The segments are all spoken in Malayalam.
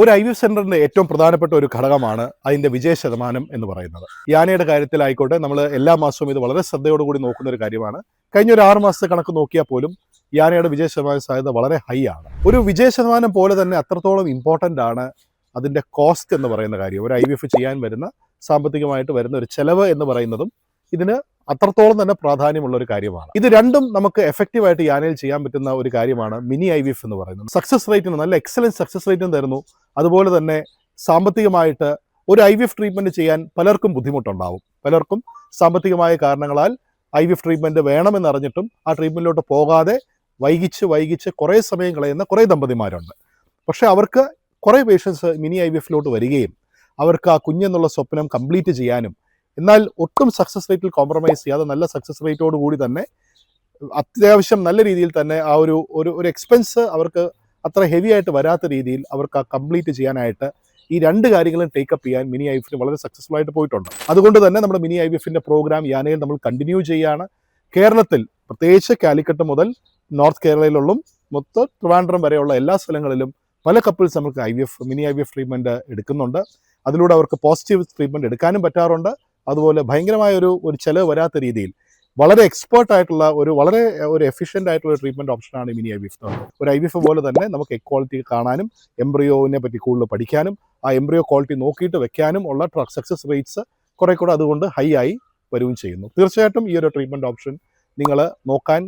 ഒരു ഐ വി എഫ് ഏറ്റവും പ്രധാനപ്പെട്ട ഒരു ഘടകമാണ് അതിന്റെ വിജയ ശതമാനം എന്ന് പറയുന്നത്. യാനയുടെ കാര്യത്തിലായിക്കോട്ടെ നമ്മൾ എല്ലാ മാസവും ഇത് വളരെ ശ്രദ്ധയോടുകൂടി നോക്കുന്ന ഒരു കാര്യമാണ്. കഴിഞ്ഞ ഒരു ആറ് മാസത്തെ കണക്ക് നോക്കിയാൽ പോലും യാനയുടെ വിജയ ശതമാന സാധ്യത വളരെ ഹൈ ആണ്. ഒരു വിജയ ശതമാനം പോലെ തന്നെ അത്രത്തോളം ഇമ്പോർട്ടന്റ് ആണ് അതിന്റെ കോസ്റ്റ് എന്ന് പറയുന്ന കാര്യം. ഒരു ഐ വി എഫ് ചെയ്യാൻ വരുന്ന സാമ്പത്തികമായിട്ട് വരുന്ന ഒരു ചെലവ് എന്ന് പറയുന്നതും ഇതിന് അത്രത്തോളം തന്നെ പ്രാധാന്യമുള്ള ഒരു കാര്യമാണ്. ഇത് രണ്ടും നമുക്ക് എഫക്റ്റീവായിട്ട് യാനയിൽ ചെയ്യാൻ പറ്റുന്ന ഒരു കാര്യമാണ് മിനി ഐ എന്ന് പറയുന്നത്. സക്സസ് റേറ്റിന് നല്ല എക്സലന്റ് സക്സസ് റേറ്റും തരുന്നു. അതുപോലെ തന്നെ സാമ്പത്തികമായിട്ട് ഒരു ഐ വി എഫ് ചെയ്യാൻ പലർക്കും ബുദ്ധിമുട്ടുണ്ടാവും. പലർക്കും സാമ്പത്തികമായ കാരണങ്ങളാൽ ഐ വി എഫ് ട്രീറ്റ്മെന്റ് വേണമെന്നറിഞ്ഞിട്ടും ആ ട്രീറ്റ്മെന്റിലോട്ട് പോകാതെ വൈകിച്ച് വൈകിച്ച് കുറേ സമയം കളയുന്ന കുറേ ദമ്പതിമാരുണ്ട്. പക്ഷേ അവർക്ക് കുറേ പേഷ്യൻസ് മിനി ഐ വി എഫിലോട്ട് വരികയും അവർക്ക് ആ കുഞ്ഞെന്നുള്ള സ്വപ്നം കംപ്ലീറ്റ് ചെയ്യാനും എന്നാൽ ഒട്ടും സക്സസ് റേറ്റിൽ കോംപ്രമൈസ് ചെയ്യാതെ നല്ല സക്സസ് റേറ്റോട് കൂടി തന്നെ അത്യാവശ്യം നല്ല രീതിയിൽ തന്നെ ആ ഒരു ഒരു ഒരു എക്സ്പെൻസ് അവർക്ക് അത്ര ഹെവി ആയിട്ട് വരാത്ത രീതിയിൽ അവർക്ക് ആ കംപ്ലീറ്റ് ചെയ്യാനായിട്ട് ഈ രണ്ട് കാര്യങ്ങളും ടേക്കപ്പ് ചെയ്യാൻ മിനി ഐ എഫിന് വളരെ സക്സസ്ഫുൾ ആയിട്ട് പോയിട്ടുണ്ട്. അതുകൊണ്ട് തന്നെ നമ്മുടെ മിനി ഐ എഫിന്റെ പ്രോഗ്രാം യാനയിൽ നമ്മൾ കണ്ടിന്യൂ ചെയ്യുകയാണ് കേരളത്തിൽ പ്രത്യേകിച്ച് കാലിക്കട്ട് മുതൽ നോർത്ത് കേരളയിലുള്ളും മൊത്തം ട്രിവാൻഡ്രം വരെയുള്ള എല്ലാ സ്ഥലങ്ങളിലും പല കപ്പിൾസ് നമുക്ക് I V F mini I V F treatment എടുക്കുന്നുണ്ട്. അതിലൂടെ അവർക്ക് പോസിറ്റീവ് ട്രീറ്റ്മെന്റ് എടുക്കാനും പറ്റാറുണ്ട്. അതുപോലെ ഭയങ്കരമായ ഒരു ഒരു ചിലവ് വരാത്ത രീതിയിൽ വളരെ എക്സ്പേർട്ട് ആയിട്ടുള്ള ഒരു വളരെ ഒരു എഫിഷ്യന്റ് ആയിട്ടുള്ള ട്രീറ്റ്മെന്റ് ഓപ്ഷനാണ് മിനി ഐ വി ഒരു ഐ വി പോലെ തന്നെ നമുക്ക് എക്വാളിറ്റി കാണാനും എംബ്രിയോവിനെ പറ്റി കൂടുതൽ പഠിക്കാനും ആ എംബ്രിയോ ക്വാളിറ്റി നോക്കിയിട്ട് വെക്കാനും ഉള്ള സക്സസ് റേറ്റ്സ് കുറെ കൂടെ അതുകൊണ്ട് ഹൈ ആയി വരികയും ചെയ്യുന്നു. തീർച്ചയായിട്ടും ഈ ഒരു ട്രീറ്റ്മെന്റ് ഓപ്ഷൻ നിങ്ങൾ നോക്കാൻ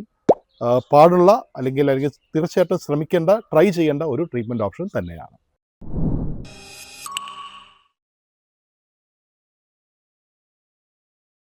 പാടുള്ള അല്ലെങ്കിൽ അല്ലെങ്കിൽ തീർച്ചയായിട്ടും ശ്രമിക്കേണ്ട ട്രൈ ചെയ്യേണ്ട ഒരു ട്രീറ്റ്മെന്റ് ഓപ്ഷൻ തന്നെയാണ്.